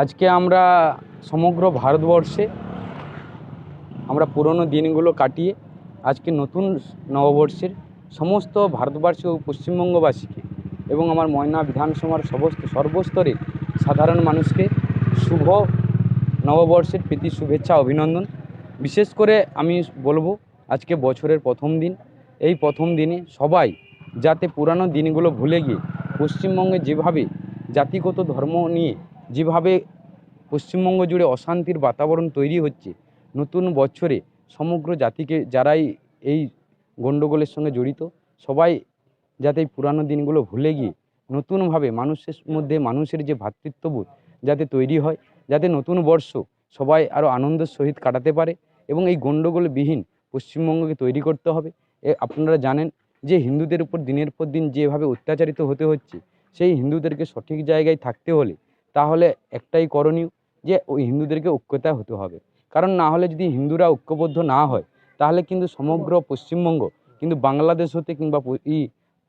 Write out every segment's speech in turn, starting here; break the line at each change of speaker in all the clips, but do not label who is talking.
আজকে আমরা সমগ্র ভারতবর্ষে আমরা পুরনো দিনগুলো কাটিয়ে আজকে নতুন নববর্ষের সমস্ত ভারতবর্ষ ও পশ্চিমবঙ্গবাসীকে এবং আমার ময়না বিধানসভার সমস্ত সর্বস্তরে সাধারণ মানুষকে শুভ নববর্ষের প্রীতি, শুভেচ্ছা, অভিনন্দন। বিশেষ করে আমি বলব আজকে বছরের প্রথম দিন। এই প্রথম দিনে সবাই যাতে পুরানো দিনগুলো ভুলে গিয়ে পশ্চিমবঙ্গে যেভাবে জাতিগত ধর্ম নিয়ে যেভাবে পশ্চিমবঙ্গ জুড়ে অশান্তির বাতাবরণ তৈরি হচ্ছে, নতুন বছরে সমগ্র জাতিকে যারাই এই গণ্ডগোলের সঙ্গে জড়িত, সবাই যাতে পুরানো দিনগুলো ভুলে গিয়ে নতুনভাবে মানুষের মধ্যে মানুষের যে ভ্রাতৃত্ববোধ যাতে তৈরি হয়, যাতে নতুন বর্ষ সবাই আরও আনন্দের সহিত কাটাতে পারে এবং এই গণ্ডগোলবিহীন পশ্চিমবঙ্গকে তৈরি করতে হবে। এ আপনারা জানেন যে হিন্দুদের উপর দিনের পর দিন যেভাবে অত্যাচারিত হতে হচ্ছে, সেই হিন্দুদেরকে সঠিক জায়গায় থাকতে হলে তাহলে একটাই করণীয় যে ওই হিন্দুদেরকে ঐক্যতা হতে হবে। কারণ না হলে যদি হিন্দুরা ঐক্যবদ্ধ না হয়, তাহলে কিন্তু সমগ্র পশ্চিমবঙ্গ, কিন্তু বাংলাদেশ হতে কিংবা ই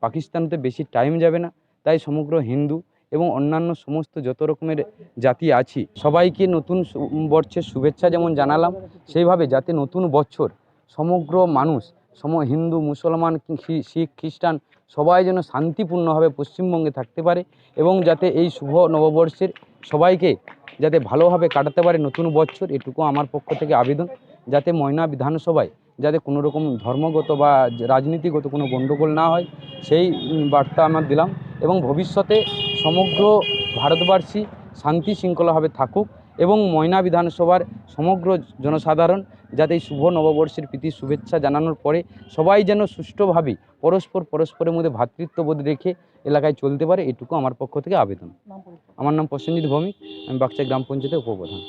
পাকিস্তান হতে বেশি টাইম যাবে না। তাই সমগ্র হিন্দু এবং অন্যান্য সমস্ত যত রকমের জাতি আছি, সবাইকে নতুন বর্ষের শুভেচ্ছা যেমন জানালাম, সেইভাবে যাতে নতুন বছর সমগ্র মানুষ সম হিন্দু, মুসলমান শিখ, খ্রিস্টান সবাই যেন শান্তিপূর্ণভাবে পশ্চিমবঙ্গে থাকতে পারে এবং যাতে এই শুভ নববর্ষের সবাইকে যাতে ভালোভাবে কাটাতে পারে নতুন বছর, এটুকু আমার পক্ষ থেকে আবেদন। যাতে ময়না বিধানসভায় যাতে কোনো রকম ধর্মগত বা রাজনীতিগত কোনো গণ্ডগোল না হয়, সেই বার্তা আমার দিলাম এবং ভবিষ্যতে সমগ্র ভারতবাসী শান্তি শৃঙ্খলাভাবে থাকুক এবং ময়না বিধানসভার সমগ্র জনসাধারণ যাতে এই শুভ নববর্ষের প্রীতি শুভেচ্ছা জানানোর পরে সবাই যেন সুষ্ঠুভাবে পরস্পর পরস্পরের মধ্যে ভ্রাতৃত্ববোধ রেখে এলাকায় চলতে পারে এটুকু আমার পক্ষ থেকে আবেদন। আমার নাম প্রসেনজিৎ ভৌমিক আমি বাক্সা গ্রাম পঞ্চায়েতের উপপ্রধান।